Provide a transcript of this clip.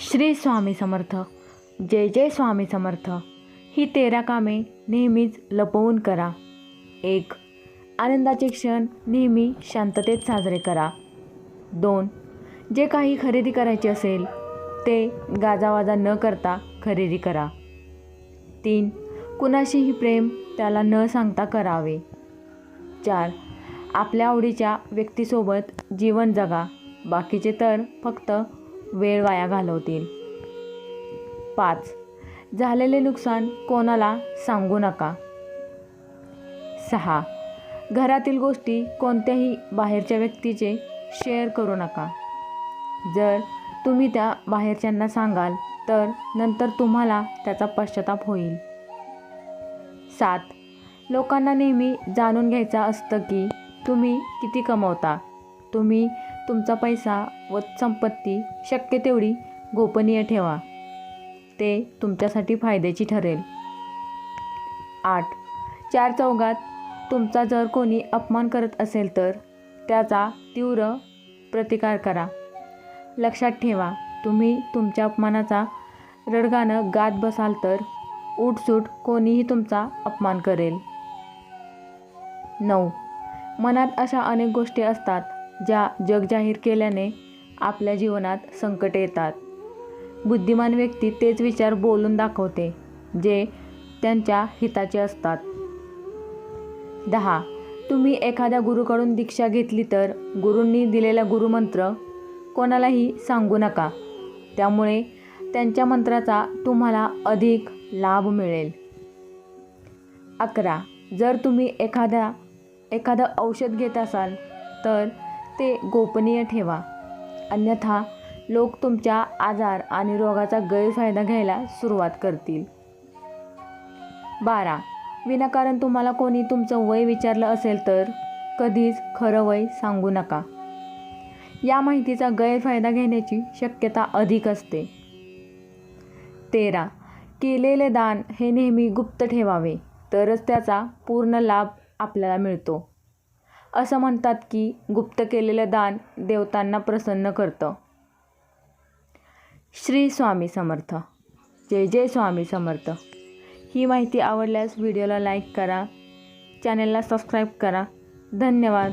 श्री स्वामी समर्थ. जय जय स्वामी समर्थ. ही तेरा कामे नेहमीच लपवून करा. एक आनंदाचे क्षण नेहमी शांततेत साजरे करा. दोन जे काही खरेदी करायचे असेल ते गाजावाजा न करता खरेदी करा. तीन कुणाशीही प्रेम त्याला न सांगता करावे. चार आपल्या आवडीच्या व्यक्तीसोबत जीवन जगा. बाकीचे तर फक्त वेळ वाया घालवतील. पाच. झालेले नुकसान कोणाला सांगू नका. सहा. घरातील गोष्टी कोणत्याही बाहेरच्या व्यक्तीचे शेअर करू नका. जर तुम्ही त्या बाहेरच्यांना सांगाल तर नंतर तुम्हाला त्याचा पश्चाताप होईल. सात. लोकांना नेहमी जाणून घ्यायचं असतं की तुम्ही किती कमवता. तुम्ही तुमचा पैसा व संपत्ती शक्य तेवढी गोपनीय ठेवा. ते तुमच्यासाठी फायद्याची ठरेल. आठ. चार चौघात तुमचा जर कोणी अपमान करत असेल तर त्याचा तीव्र प्रतिकार करा. लक्षात ठेवा तुम्ही तुमच्या अपमानाचा रडगाणं गात बसाल तर उठसूट कोणीही तुमचा अपमान करेल. नऊ. मनात अशा अनेक गोष्टी असतात ज्या जग जाहीर केल्याने आपल्या जीवनात संकट येतात. बुद्धिमान व्यक्ती तेच विचार बोलून दाखवते जे त्यांच्या हिताचे असतात. दहा. तुम्ही एखाद्या गुरुकडून दीक्षा घेतली तर गुरूंनी दिलेला गुरुमंत्र कोणालाही सांगू नका. त्यामुळे त्यांच्या मंत्राचा तुम्हाला अधिक लाभ मिळेल. अकरा. जर तुम्ही एखाद्या एखादं औषध घेत असाल तर ते गोपनीय ठेवा. अन्यथा लोक तुमच्या आजार आणि रोगाचा गैरफायदा घ्यायला सुरुवात करतील. बारा. विनाकारण तुम्हाला कोणी तुमचं वय विचारलं असेल तर कधीच खरं वय सांगू नका. या माहितीचा गैरफायदा घेण्याची शक्यता अधिक असते. तेरा. केलेले दान हे नेहमी गुप्त ठेवावे तरच त्याचा पूर्ण लाभ आपल्याला मिळतो. असं म्हणतात की गुप्त केलेलं दान देवतांना प्रसन्न करतं. श्री स्वामी समर्थ. जय जय स्वामी समर्थ. ही माहिती आवडल्यास व्हिडिओला लाईक करा. चॅनलला सबस्क्राईब करा. धन्यवाद.